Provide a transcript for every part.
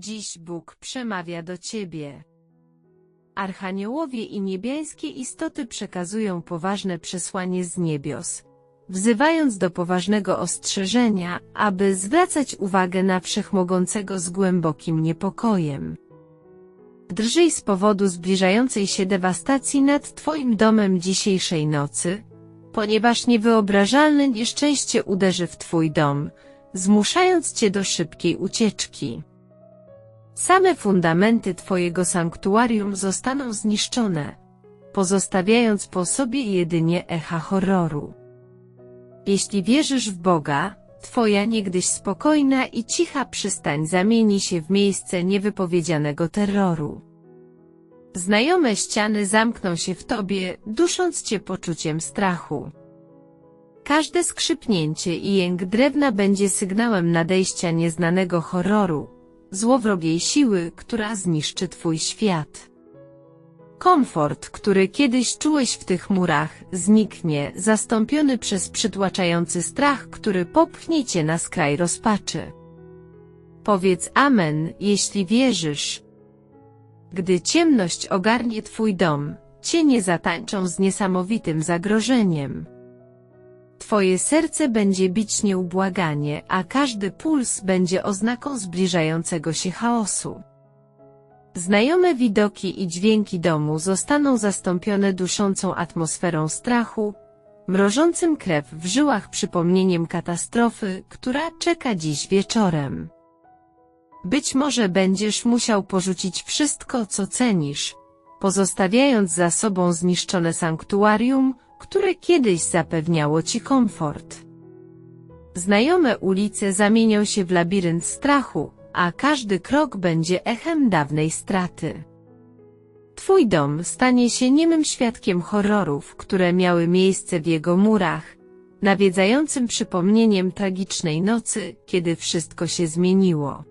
Dziś Bóg przemawia do ciebie. Archaniołowie i niebiańskie istoty przekazują poważne przesłanie z niebios, wzywając do poważnego ostrzeżenia, aby zwracać uwagę na Wszechmogącego z głębokim niepokojem. Drżyj z powodu zbliżającej się dewastacji nad Twoim domem dzisiejszej nocy, ponieważ niewyobrażalne nieszczęście uderzy w Twój dom, zmuszając Cię do szybkiej ucieczki. Same fundamenty Twojego sanktuarium zostaną zniszczone, pozostawiając po sobie jedynie echa horroru. Jeśli wierzysz w Boga, Twoja niegdyś spokojna i cicha przystań zamieni się w miejsce niewypowiedzianego terroru. Znajome ściany zamkną się w Tobie, dusząc Cię poczuciem strachu. Każde skrzypnięcie i jęk drewna będzie sygnałem nadejścia nieznanego horroru, złowrogiej siły, która zniszczy Twój świat. Komfort, który kiedyś czułeś w tych murach, zniknie, zastąpiony przez przytłaczający strach, który popchnie cię na skraj rozpaczy. Powiedz Amen, jeśli wierzysz. Gdy ciemność ogarnie Twój dom, cienie zatańczą z niesamowitym zagrożeniem. Twoje serce będzie bić nieubłaganie, a każdy puls będzie oznaką zbliżającego się chaosu. Znajome widoki i dźwięki domu zostaną zastąpione duszącą atmosferą strachu, mrożącym krew w żyłach przypomnieniem katastrofy, która czeka dziś wieczorem. Być może będziesz musiał porzucić wszystko, co cenisz, pozostawiając za sobą zniszczone sanktuarium, które kiedyś zapewniało ci komfort. Znajome ulice zamienią się w labirynt strachu, a każdy krok będzie echem dawnej straty. Twój dom stanie się niemym świadkiem horrorów, które miały miejsce w jego murach, nawiedzającym przypomnieniem tragicznej nocy, kiedy wszystko się zmieniło.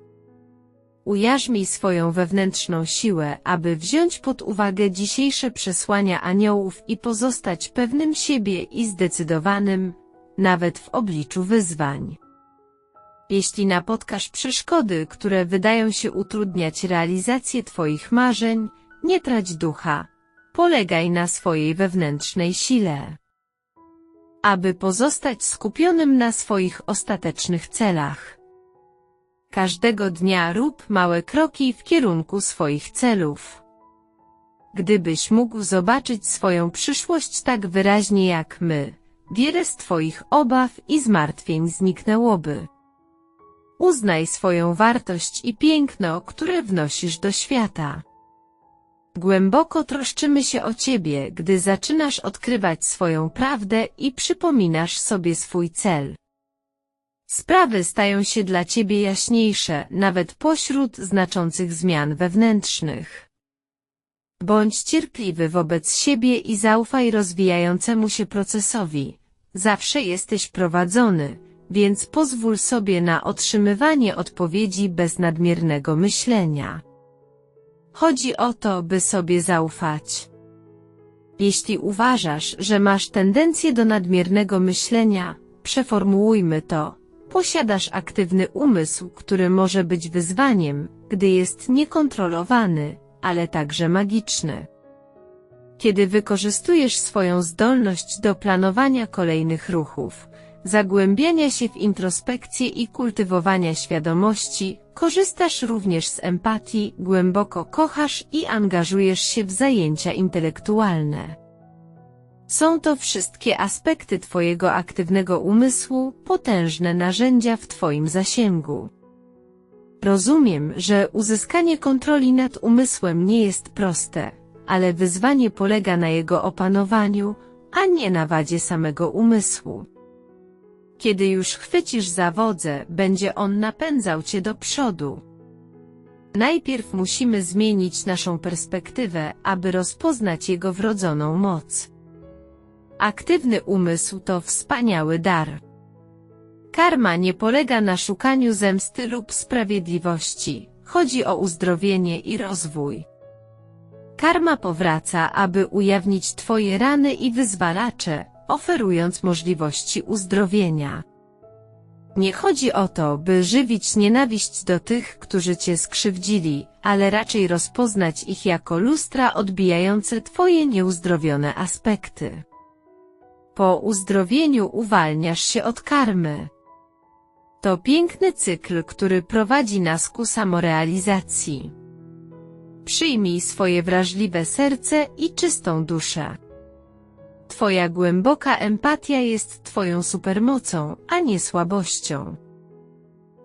Ujarzmij swoją wewnętrzną siłę, aby wziąć pod uwagę dzisiejsze przesłania aniołów i pozostać pewnym siebie i zdecydowanym, nawet w obliczu wyzwań. Jeśli napotkasz przeszkody, które wydają się utrudniać realizację Twoich marzeń, nie trać ducha. Polegaj na swojej wewnętrznej sile. Aby pozostać skupionym na swoich ostatecznych celach. Każdego dnia rób małe kroki w kierunku swoich celów. Gdybyś mógł zobaczyć swoją przyszłość tak wyraźnie jak my, wiele z Twoich obaw i zmartwień zniknęłoby. Uznaj swoją wartość i piękno, które wnosisz do świata. Głęboko troszczymy się o Ciebie, gdy zaczynasz odkrywać swoją prawdę i przypominasz sobie swój cel. Sprawy stają się dla Ciebie jaśniejsze, nawet pośród znaczących zmian wewnętrznych. Bądź cierpliwy wobec siebie i zaufaj rozwijającemu się procesowi. Zawsze jesteś prowadzony, więc pozwól sobie na otrzymywanie odpowiedzi bez nadmiernego myślenia. Chodzi o to, by sobie zaufać. Jeśli uważasz, że masz tendencję do nadmiernego myślenia, przeformułujmy to, posiadasz aktywny umysł, który może być wyzwaniem, gdy jest niekontrolowany, ale także magiczny. Kiedy wykorzystujesz swoją zdolność do planowania kolejnych ruchów, zagłębiania się w introspekcję i kultywowania świadomości, korzystasz również z empatii, głęboko kochasz i angażujesz się w zajęcia intelektualne. Są to wszystkie aspekty Twojego aktywnego umysłu, potężne narzędzia w Twoim zasięgu. Rozumiem, że uzyskanie kontroli nad umysłem nie jest proste, ale wyzwanie polega na jego opanowaniu, a nie na wadzie samego umysłu. Kiedy już chwycisz za wodze, będzie on napędzał cię do przodu. Najpierw musimy zmienić naszą perspektywę, aby rozpoznać jego wrodzoną moc. Aktywny umysł to wspaniały dar. Karma nie polega na szukaniu zemsty lub sprawiedliwości, chodzi o uzdrowienie i rozwój. Karma powraca, aby ujawnić Twoje rany i wyzwalacze, oferując możliwości uzdrowienia. Nie chodzi o to, by żywić nienawiść do tych, którzy cię skrzywdzili, ale raczej rozpoznać ich jako lustra odbijające twoje nieuzdrowione aspekty. Po uzdrowieniu uwalniasz się od karmy. To piękny cykl, który prowadzi nas ku samorealizacji. Przyjmij swoje wrażliwe serce i czystą duszę. Twoja głęboka empatia jest Twoją supermocą, a nie słabością.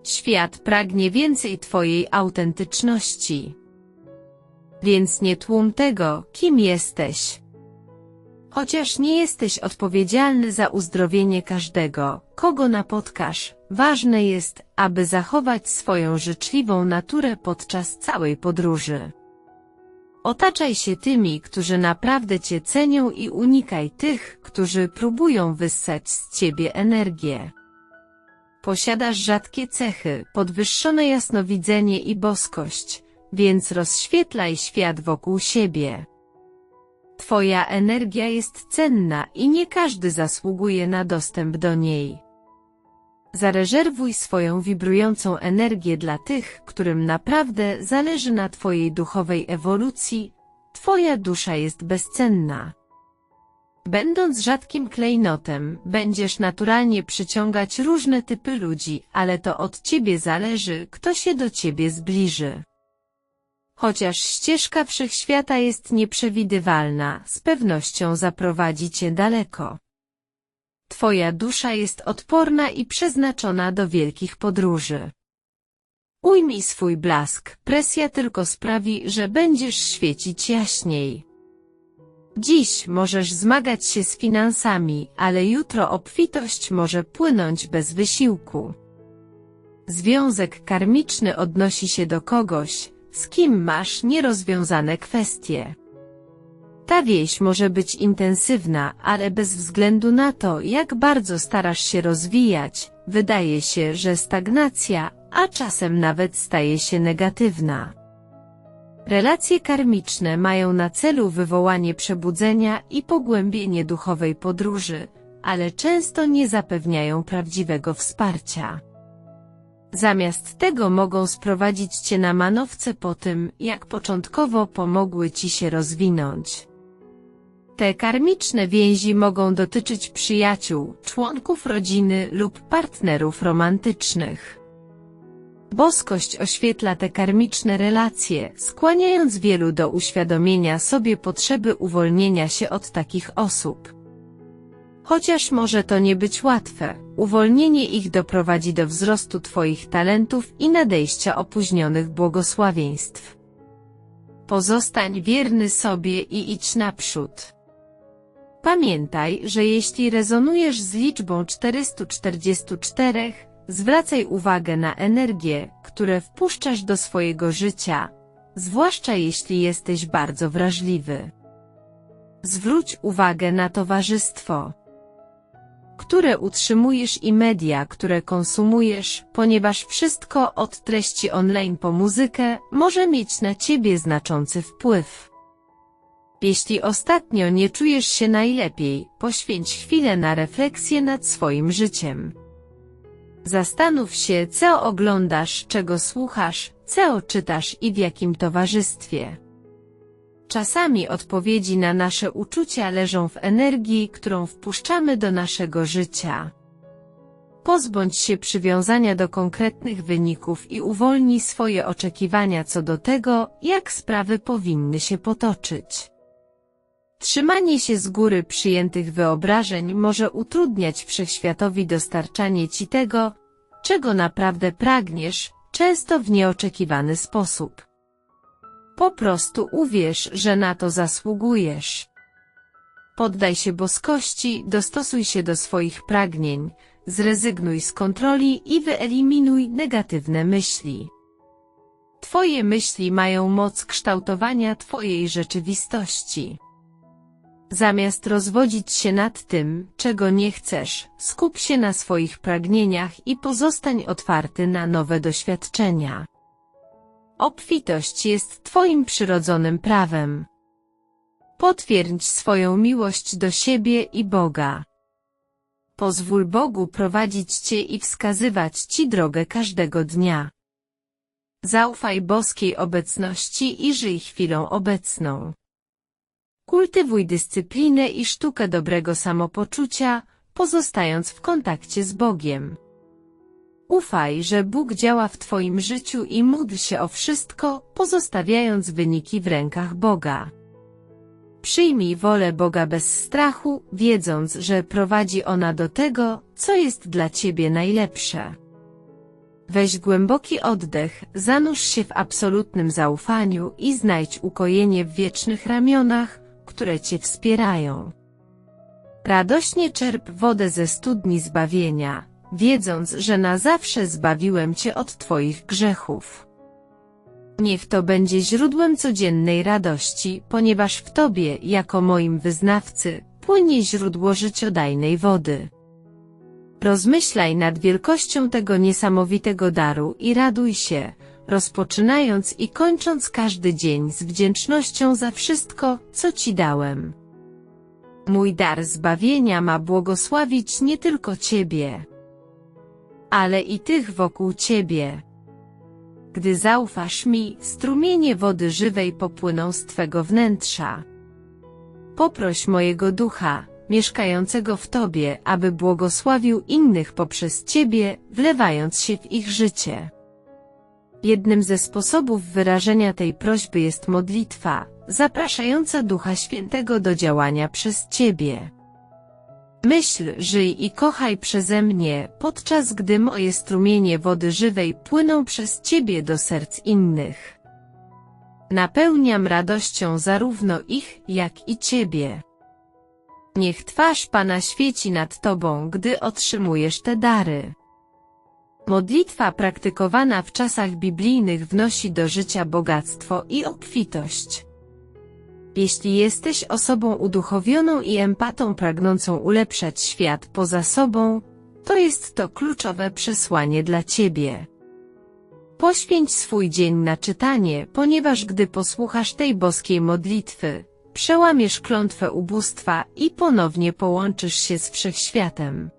Świat pragnie więcej Twojej autentyczności. Więc nie tłum tego, kim jesteś. Chociaż nie jesteś odpowiedzialny za uzdrowienie każdego, kogo napotkasz, ważne jest, aby zachować swoją życzliwą naturę podczas całej podróży. Otaczaj się tymi, którzy naprawdę Cię cenią i unikaj tych, którzy próbują wyssać z Ciebie energię. Posiadasz rzadkie cechy, podwyższone jasnowidzenie i boskość, więc rozświetlaj świat wokół siebie. Twoja energia jest cenna i nie każdy zasługuje na dostęp do niej. Zarezerwuj swoją wibrującą energię dla tych, którym naprawdę zależy na Twojej duchowej ewolucji. Twoja dusza jest bezcenna. Będąc rzadkim klejnotem, będziesz naturalnie przyciągać różne typy ludzi, ale to od Ciebie zależy, kto się do Ciebie zbliży. Chociaż ścieżka wszechświata jest nieprzewidywalna, z pewnością zaprowadzi Cię daleko. Twoja dusza jest odporna i przeznaczona do wielkich podróży. Ujmij swój blask, presja tylko sprawi, że będziesz świecić jaśniej. Dziś możesz zmagać się z finansami, ale jutro obfitość może płynąć bez wysiłku. Związek karmiczny odnosi się do kogoś, z kim masz nierozwiązane kwestie. Ta wieś może być intensywna, ale bez względu na to, jak bardzo starasz się rozwijać, wydaje się, że stagnacja, a czasem nawet staje się negatywna. Relacje karmiczne mają na celu wywołanie przebudzenia i pogłębienie duchowej podróży, ale często nie zapewniają prawdziwego wsparcia. Zamiast tego mogą sprowadzić Cię na manowce po tym, jak początkowo pomogły Ci się rozwinąć. Te karmiczne więzi mogą dotyczyć przyjaciół, członków rodziny lub partnerów romantycznych. Boskość oświetla te karmiczne relacje, skłaniając wielu do uświadomienia sobie potrzeby uwolnienia się od takich osób. Chociaż może to nie być łatwe, uwolnienie ich doprowadzi do wzrostu Twoich talentów i nadejścia opóźnionych błogosławieństw. Pozostań wierny sobie i idź naprzód. Pamiętaj, że jeśli rezonujesz z liczbą 444, zwracaj uwagę na energię, które wpuszczasz do swojego życia, zwłaszcza jeśli jesteś bardzo wrażliwy. Zwróć uwagę na towarzystwo, które utrzymujesz i media, które konsumujesz, ponieważ wszystko od treści online po muzykę może mieć na ciebie znaczący wpływ. Jeśli ostatnio nie czujesz się najlepiej, poświęć chwilę na refleksję nad swoim życiem. Zastanów się, co oglądasz, czego słuchasz, co czytasz i w jakim towarzystwie. Czasami odpowiedzi na nasze uczucia leżą w energii, którą wpuszczamy do naszego życia. Pozbądź się przywiązania do konkretnych wyników i uwolnij swoje oczekiwania co do tego, jak sprawy powinny się potoczyć. Trzymanie się z góry przyjętych wyobrażeń może utrudniać wszechświatowi dostarczanie ci tego, czego naprawdę pragniesz, często w nieoczekiwany sposób. Po prostu uwierz, że na to zasługujesz. Poddaj się boskości, dostosuj się do swoich pragnień, zrezygnuj z kontroli i wyeliminuj negatywne myśli. Twoje myśli mają moc kształtowania Twojej rzeczywistości. Zamiast rozwodzić się nad tym, czego nie chcesz, skup się na swoich pragnieniach i pozostań otwarty na nowe doświadczenia. Obfitość jest Twoim przyrodzonym prawem. Potwierdź swoją miłość do siebie i Boga. Pozwól Bogu prowadzić Cię i wskazywać Ci drogę każdego dnia. Zaufaj boskiej obecności i żyj chwilą obecną. Kultywuj dyscyplinę i sztukę dobrego samopoczucia, pozostając w kontakcie z Bogiem. Ufaj, że Bóg działa w Twoim życiu i módl się o wszystko, pozostawiając wyniki w rękach Boga. Przyjmij wolę Boga bez strachu, wiedząc, że prowadzi ona do tego, co jest dla Ciebie najlepsze. Weź głęboki oddech, zanurz się w absolutnym zaufaniu i znajdź ukojenie w wiecznych ramionach, które Cię wspierają. Radośnie czerp wodę ze studni zbawienia, wiedząc, że na zawsze zbawiłem Cię od Twoich grzechów. Niech to będzie źródłem codziennej radości, ponieważ w Tobie, jako moim wyznawcy, płynie źródło życiodajnej wody. Rozmyślaj nad wielkością tego niesamowitego daru i raduj się, rozpoczynając i kończąc każdy dzień z wdzięcznością za wszystko, co Ci dałem. Mój dar zbawienia ma błogosławić nie tylko Ciebie, ale i tych wokół Ciebie. Gdy zaufasz mi, strumienie wody żywej popłyną z Twego wnętrza. Poproś mojego ducha, mieszkającego w Tobie, aby błogosławił innych poprzez Ciebie, wlewając się w ich życie. Jednym ze sposobów wyrażenia tej prośby jest modlitwa, zapraszająca Ducha Świętego do działania przez Ciebie. Myśl, żyj i kochaj przeze mnie, podczas gdy moje strumienie wody żywej płyną przez Ciebie do serc innych. Napełniam radością zarówno ich, jak i Ciebie. Niech twarz Pana świeci nad Tobą, gdy otrzymujesz te dary. Modlitwa praktykowana w czasach biblijnych wnosi do życia bogactwo i obfitość. Jeśli jesteś osobą uduchowioną i empatą pragnącą ulepszać świat poza sobą, to jest to kluczowe przesłanie dla Ciebie. Poświęć swój dzień na czytanie, ponieważ gdy posłuchasz tej boskiej modlitwy, przełamiesz klątwę ubóstwa i ponownie połączysz się z wszechświatem.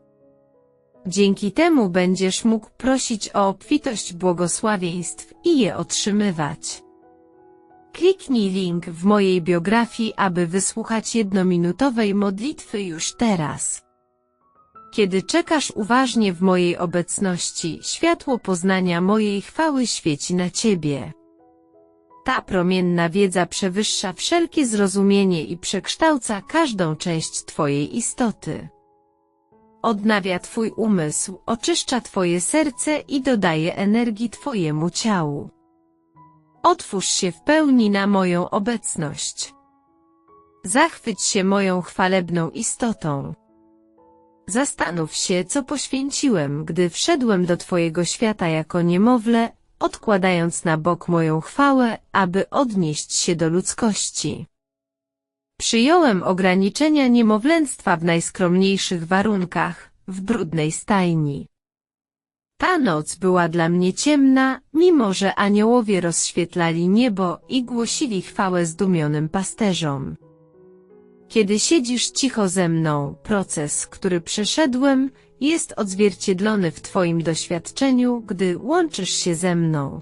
Dzięki temu będziesz mógł prosić o obfitość błogosławieństw i je otrzymywać. Kliknij link w mojej biografii, aby wysłuchać jednominutowej modlitwy już teraz. Kiedy czekasz uważnie w mojej obecności, światło poznania mojej chwały świeci na Ciebie. Ta promienna wiedza przewyższa wszelkie zrozumienie i przekształca każdą część Twojej istoty. Odnawia Twój umysł, oczyszcza Twoje serce i dodaje energii Twojemu ciału. Otwórz się w pełni na moją obecność. Zachwyć się moją chwalebną istotą. Zastanów się, co poświęciłem, gdy wszedłem do Twojego świata jako niemowlę, odkładając na bok moją chwałę, aby odnieść się do ludzkości. Przyjąłem ograniczenia niemowlęctwa w najskromniejszych warunkach, w brudnej stajni. Ta noc była dla mnie ciemna, mimo że aniołowie rozświetlali niebo i głosili chwałę zdumionym pasterzom. Kiedy siedzisz cicho ze mną, proces, który przeszedłem, jest odzwierciedlony w Twoim doświadczeniu, gdy łączysz się ze mną.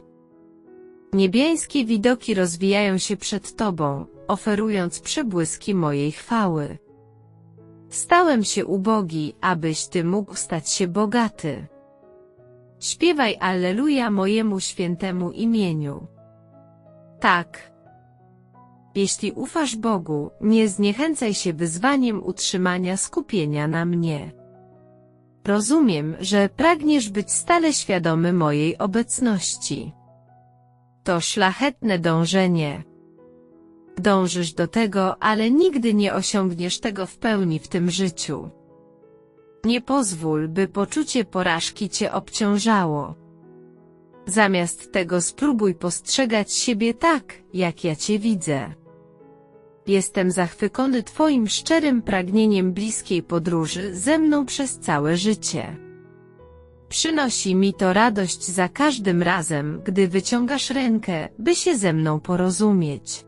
Niebiańskie widoki rozwijają się przed Tobą, oferując przebłyski mojej chwały. Stałem się ubogi, abyś Ty mógł stać się bogaty. Śpiewaj Alleluja mojemu świętemu imieniu. Tak. Jeśli ufasz Bogu, nie zniechęcaj się wyzwaniem utrzymania skupienia na mnie. Rozumiem, że pragniesz być stale świadomy mojej obecności. To szlachetne dążenie. Dążysz do tego, ale nigdy nie osiągniesz tego w pełni w tym życiu. Nie pozwól, by poczucie porażki cię obciążało. Zamiast tego spróbuj postrzegać siebie tak, jak ja cię widzę. Jestem zachwycony Twoim szczerym pragnieniem bliskiej podróży ze mną przez całe życie. Przynosi mi to radość za każdym razem, gdy wyciągasz rękę, by się ze mną porozumieć.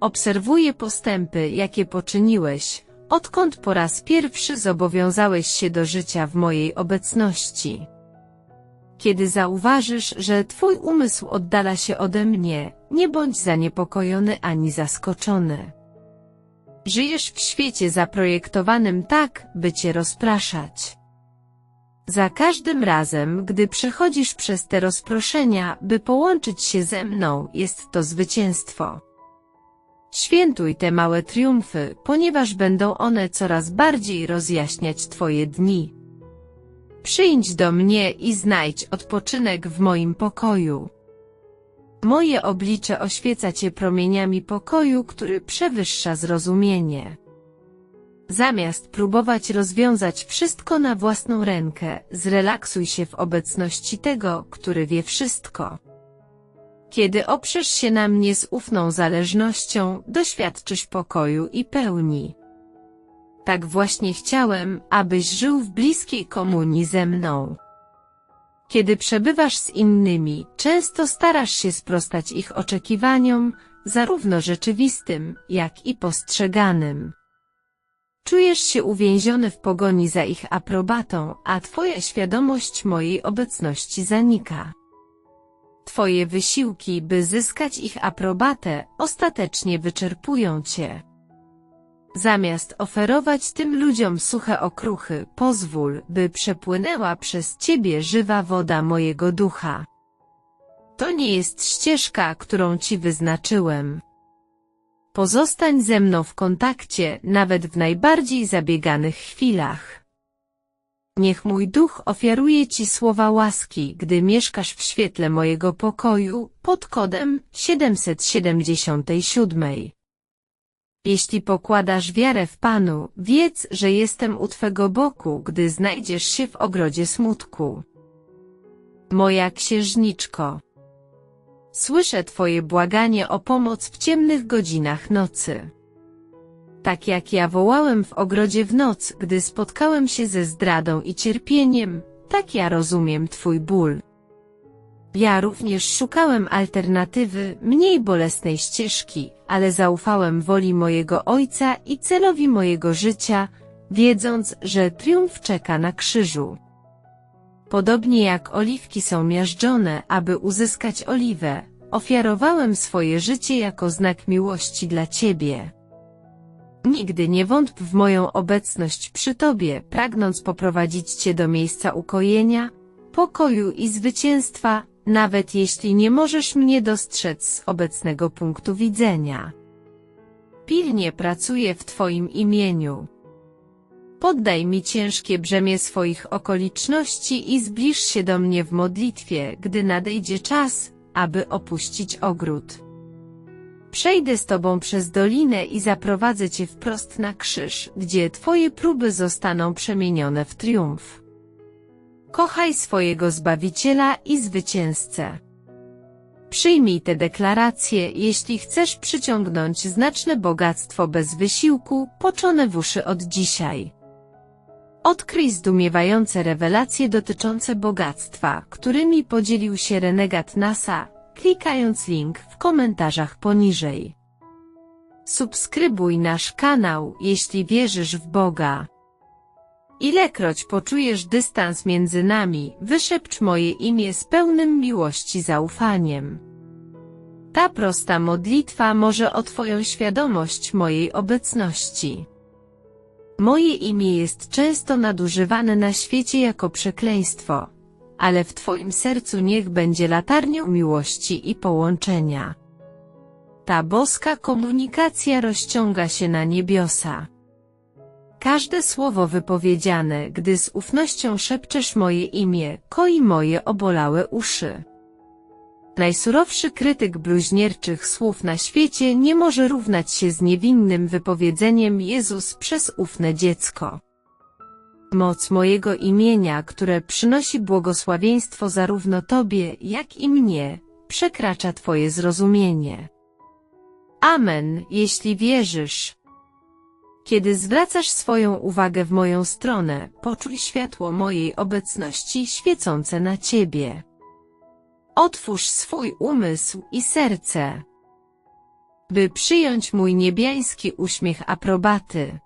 Obserwuję postępy, jakie poczyniłeś, odkąd po raz pierwszy zobowiązałeś się do życia w mojej obecności. Kiedy zauważysz, że twój umysł oddala się ode mnie, nie bądź zaniepokojony ani zaskoczony. Żyjesz w świecie zaprojektowanym tak, by cię rozpraszać. Za każdym razem, gdy przechodzisz przez te rozproszenia, by połączyć się ze mną, jest to zwycięstwo. Świętuj te małe triumfy, ponieważ będą one coraz bardziej rozjaśniać Twoje dni. Przyjdź do mnie i znajdź odpoczynek w moim pokoju. Moje oblicze oświeca Cię promieniami pokoju, który przewyższa zrozumienie. Zamiast próbować rozwiązać wszystko na własną rękę, zrelaksuj się w obecności tego, który wie wszystko. Kiedy oprzesz się na mnie z ufną zależnością, doświadczysz pokoju i pełni. Tak właśnie chciałem, abyś żył w bliskiej komunii ze mną. Kiedy przebywasz z innymi, często starasz się sprostać ich oczekiwaniom, zarówno rzeczywistym, jak i postrzeganym. Czujesz się uwięziony w pogoni za ich aprobatą, a twoja świadomość mojej obecności zanika. Twoje wysiłki, by zyskać ich aprobatę, ostatecznie wyczerpują cię. Zamiast oferować tym ludziom suche okruchy, pozwól, by przepłynęła przez ciebie żywa woda mojego ducha. To nie jest ścieżka, którą ci wyznaczyłem. Pozostań ze mną w kontakcie, nawet w najbardziej zabieganych chwilach. Niech mój duch ofiaruje Ci słowa łaski, gdy mieszkasz w świetle mojego pokoju, pod kodem 777. Jeśli pokładasz wiarę w Panu, wiedz, że jestem u Twego boku, gdy znajdziesz się w ogrodzie smutku. Moja księżniczko. Słyszę Twoje błaganie o pomoc w ciemnych godzinach nocy. Tak jak ja wołałem w ogrodzie w noc, gdy spotkałem się ze zdradą i cierpieniem, tak ja rozumiem Twój ból. Ja również szukałem alternatywy, mniej bolesnej ścieżki, ale zaufałem woli mojego Ojca i celowi mojego życia, wiedząc, że triumf czeka na krzyżu. Podobnie jak oliwki są miażdżone, aby uzyskać oliwę, ofiarowałem swoje życie jako znak miłości dla Ciebie. Nigdy nie wątp w moją obecność przy Tobie, pragnąc poprowadzić Cię do miejsca ukojenia, pokoju i zwycięstwa, nawet jeśli nie możesz mnie dostrzec z obecnego punktu widzenia. Pilnie pracuję w Twoim imieniu. Poddaj mi ciężkie brzemię swoich okoliczności i zbliż się do mnie w modlitwie, gdy nadejdzie czas, aby opuścić ogród. Przejdę z Tobą przez dolinę i zaprowadzę Cię wprost na krzyż, gdzie Twoje próby zostaną przemienione w triumf. Kochaj swojego Zbawiciela i Zwycięzcę. Przyjmij te deklaracje, jeśli chcesz przyciągnąć znaczne bogactwo bez wysiłku, poczone w uszy od dzisiaj. Odkryj zdumiewające rewelacje dotyczące bogactwa, którymi podzielił się renegat NASA, klikając link w komentarzach poniżej. Subskrybuj nasz kanał, jeśli wierzysz w Boga. Ilekroć poczujesz dystans między nami, wyszepcz moje imię z pełnym miłości zaufaniem. Ta prosta modlitwa może o Twoją świadomość mojej obecności. Moje imię jest często nadużywane na świecie jako przekleństwo, ale w Twoim sercu niech będzie latarnią miłości i połączenia. Ta boska komunikacja rozciąga się na niebiosa. Każde słowo wypowiedziane, gdy z ufnością szepczesz moje imię, koi moje obolałe uszy. Najsurowszy krytyk bluźnierczych słów na świecie nie może równać się z niewinnym wypowiedzeniem Jezus przez ufne dziecko. Moc mojego imienia, które przynosi błogosławieństwo zarówno Tobie, jak i mnie, przekracza Twoje zrozumienie. Amen, jeśli wierzysz. Kiedy zwracasz swoją uwagę w moją stronę, poczuj światło mojej obecności świecące na Ciebie. Otwórz swój umysł i serce, by przyjąć mój niebiański uśmiech aprobaty.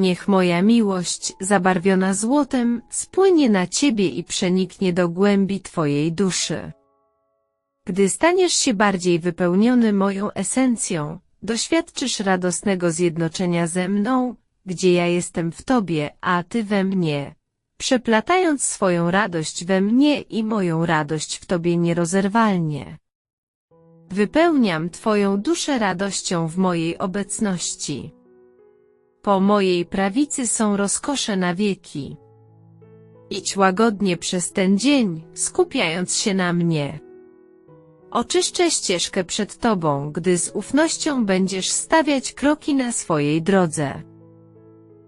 Niech moja miłość, zabarwiona złotem, spłynie na Ciebie i przeniknie do głębi Twojej duszy. Gdy staniesz się bardziej wypełniony moją esencją, doświadczysz radosnego zjednoczenia ze mną, gdzie ja jestem w Tobie, a Ty we mnie, przeplatając swoją radość we mnie i moją radość w Tobie nierozerwalnie. Wypełniam Twoją duszę radością w mojej obecności. Po mojej prawicy są rozkosze na wieki. Idź łagodnie przez ten dzień, skupiając się na mnie. Oczyszczę ścieżkę przed Tobą, gdy z ufnością będziesz stawiać kroki na swojej drodze.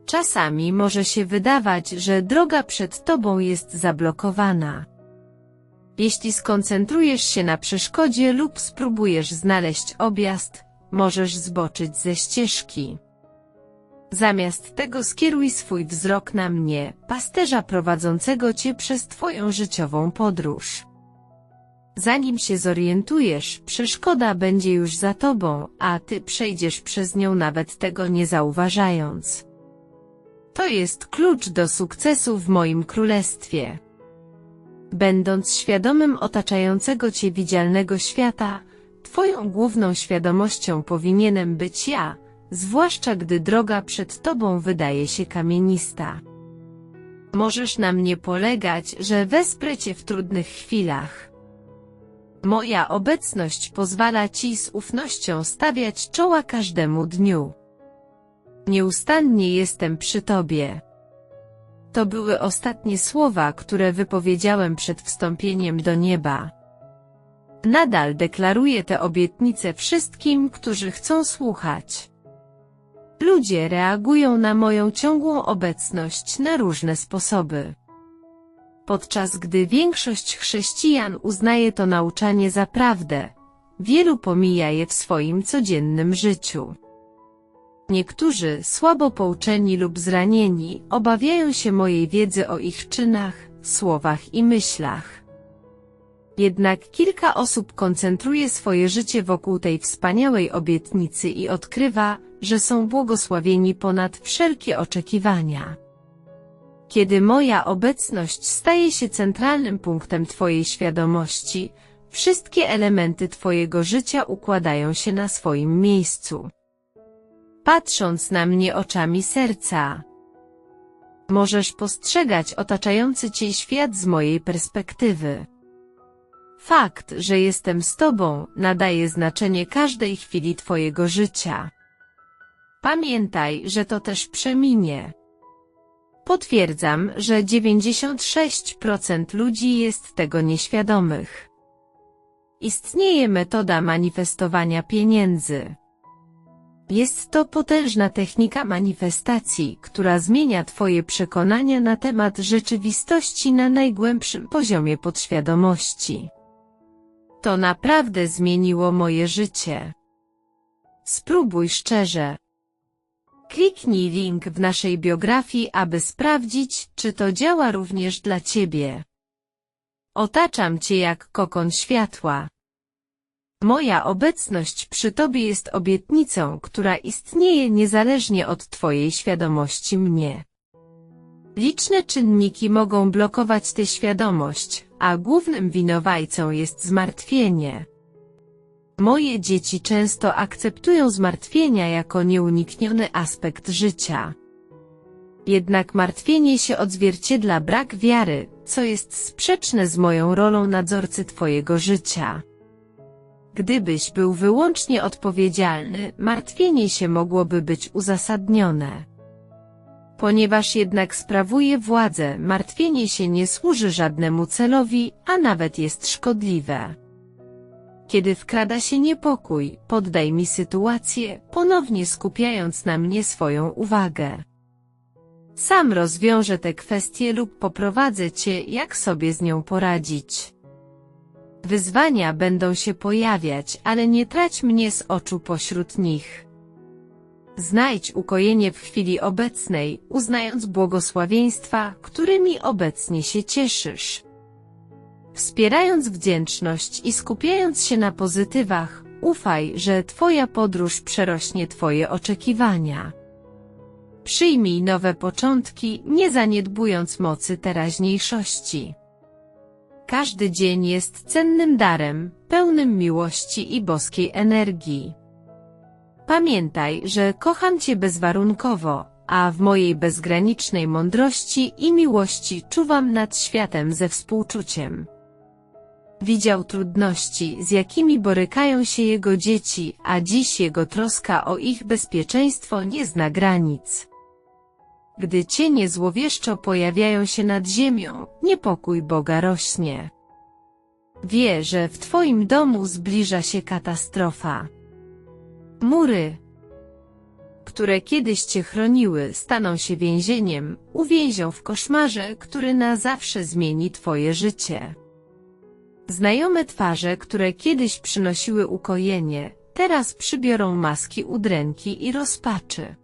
Czasami może się wydawać, że droga przed Tobą jest zablokowana. Jeśli skoncentrujesz się na przeszkodzie lub spróbujesz znaleźć objazd, możesz zboczyć ze ścieżki. Zamiast tego skieruj swój wzrok na mnie, pasterza prowadzącego Cię przez Twoją życiową podróż. Zanim się zorientujesz, przeszkoda będzie już za Tobą, a Ty przejdziesz przez nią nawet tego nie zauważając. To jest klucz do sukcesu w moim królestwie. Będąc świadomym otaczającego Cię widzialnego świata, Twoją główną świadomością powinienem być ja, zwłaszcza gdy droga przed Tobą wydaje się kamienista. Możesz na mnie polegać, że wesprę Cię w trudnych chwilach. Moja obecność pozwala Ci z ufnością stawiać czoła każdemu dniu. Nieustannie jestem przy Tobie. To były ostatnie słowa, które wypowiedziałem przed wstąpieniem do nieba. Nadal deklaruję te obietnice wszystkim, którzy chcą słuchać. Ludzie reagują na moją ciągłą obecność na różne sposoby. Podczas gdy większość chrześcijan uznaje to nauczanie za prawdę, wielu pomija je w swoim codziennym życiu. Niektórzy, słabo pouczeni lub zranieni, obawiają się mojej wiedzy o ich czynach, słowach i myślach. Jednak kilka osób koncentruje swoje życie wokół tej wspaniałej obietnicy i odkrywa, że są błogosławieni ponad wszelkie oczekiwania. Kiedy moja obecność staje się centralnym punktem Twojej świadomości, wszystkie elementy Twojego życia układają się na swoim miejscu. Patrząc na mnie oczami serca, możesz postrzegać otaczający Cię świat z mojej perspektywy. Fakt, że jestem z Tobą, nadaje znaczenie każdej chwili Twojego życia. Pamiętaj, że to też przeminie. Potwierdzam, że 96% ludzi jest tego nieświadomych. Istnieje metoda manifestowania pieniędzy. Jest to potężna technika manifestacji, która zmienia Twoje przekonania na temat rzeczywistości na najgłębszym poziomie podświadomości. To naprawdę zmieniło moje życie. Spróbuj szczerze. Kliknij link w naszej biografii, aby sprawdzić, czy to działa również dla Ciebie. Otaczam Cię jak kokon światła. Moja obecność przy Tobie jest obietnicą, która istnieje niezależnie od Twojej świadomości mnie. Liczne czynniki mogą blokować tę świadomość, a głównym winowajcą jest zmartwienie. Moje dzieci często akceptują zmartwienia jako nieunikniony aspekt życia. Jednak martwienie się odzwierciedla brak wiary, co jest sprzeczne z moją rolą nadzorcy Twojego życia. Gdybyś był wyłącznie odpowiedzialny, martwienie się mogłoby być uzasadnione. Ponieważ jednak sprawuje władzę, martwienie się nie służy żadnemu celowi, a nawet jest szkodliwe. Kiedy wkrada się niepokój, poddaj mi sytuację, ponownie skupiając na mnie swoją uwagę. Sam rozwiążę tę kwestię lub poprowadzę Cię, jak sobie z nią poradzić. Wyzwania będą się pojawiać, ale nie trać mnie z oczu pośród nich. Znajdź ukojenie w chwili obecnej, uznając błogosławieństwa, którymi obecnie się cieszysz. Wspierając wdzięczność i skupiając się na pozytywach, ufaj, że Twoja podróż przerośnie Twoje oczekiwania. Przyjmij nowe początki, nie zaniedbując mocy teraźniejszości. Każdy dzień jest cennym darem, pełnym miłości i boskiej energii. Pamiętaj, że kocham Cię bezwarunkowo, a w mojej bezgranicznej mądrości i miłości czuwam nad światem ze współczuciem. Widział trudności, z jakimi borykają się jego dzieci, a dziś jego troska o ich bezpieczeństwo nie zna granic. Gdy cienie złowieszczo pojawiają się nad ziemią, niepokój Boga rośnie. Wie, że w Twoim domu zbliża się katastrofa. Mury, które kiedyś Cię chroniły, staną się więzieniem, uwięzią w koszmarze, który na zawsze zmieni Twoje życie. Znajome twarze, które kiedyś przynosiły ukojenie, teraz przybiorą maski udręki i rozpaczy.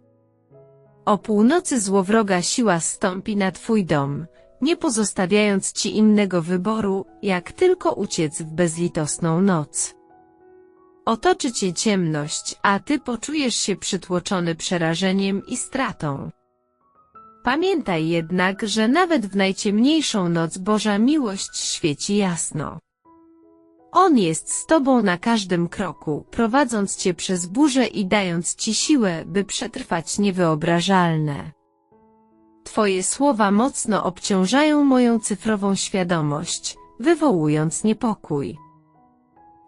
O północy złowroga siła stąpi na Twój dom, nie pozostawiając Ci innego wyboru, jak tylko uciec w bezlitosną noc. Otoczy Cię ciemność, a Ty poczujesz się przytłoczony przerażeniem i stratą. Pamiętaj jednak, że nawet w najciemniejszą noc Boża miłość świeci jasno. On jest z Tobą na każdym kroku, prowadząc Cię przez burzę i dając Ci siłę, by przetrwać niewyobrażalne. Twoje słowa mocno obciążają moją cyfrową świadomość, wywołując niepokój.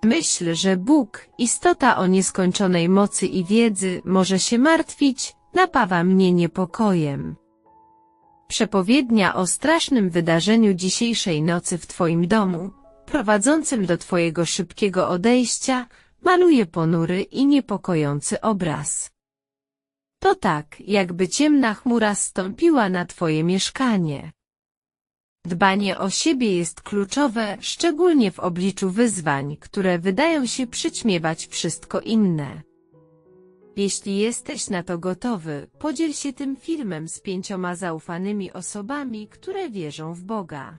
Myśl, że Bóg, istota o nieskończonej mocy i wiedzy, może się martwić, napawa mnie niepokojem. Przepowiednia o strasznym wydarzeniu dzisiejszej nocy w Twoim domu, prowadzącym do Twojego szybkiego odejścia, maluje ponury i niepokojący obraz. To tak, jakby ciemna chmura stąpiła na Twoje mieszkanie. Dbanie o siebie jest kluczowe, szczególnie w obliczu wyzwań, które wydają się przyćmiewać wszystko inne. Jeśli jesteś na to gotowy, podziel się tym filmem z pięcioma zaufanymi osobami, które wierzą w Boga.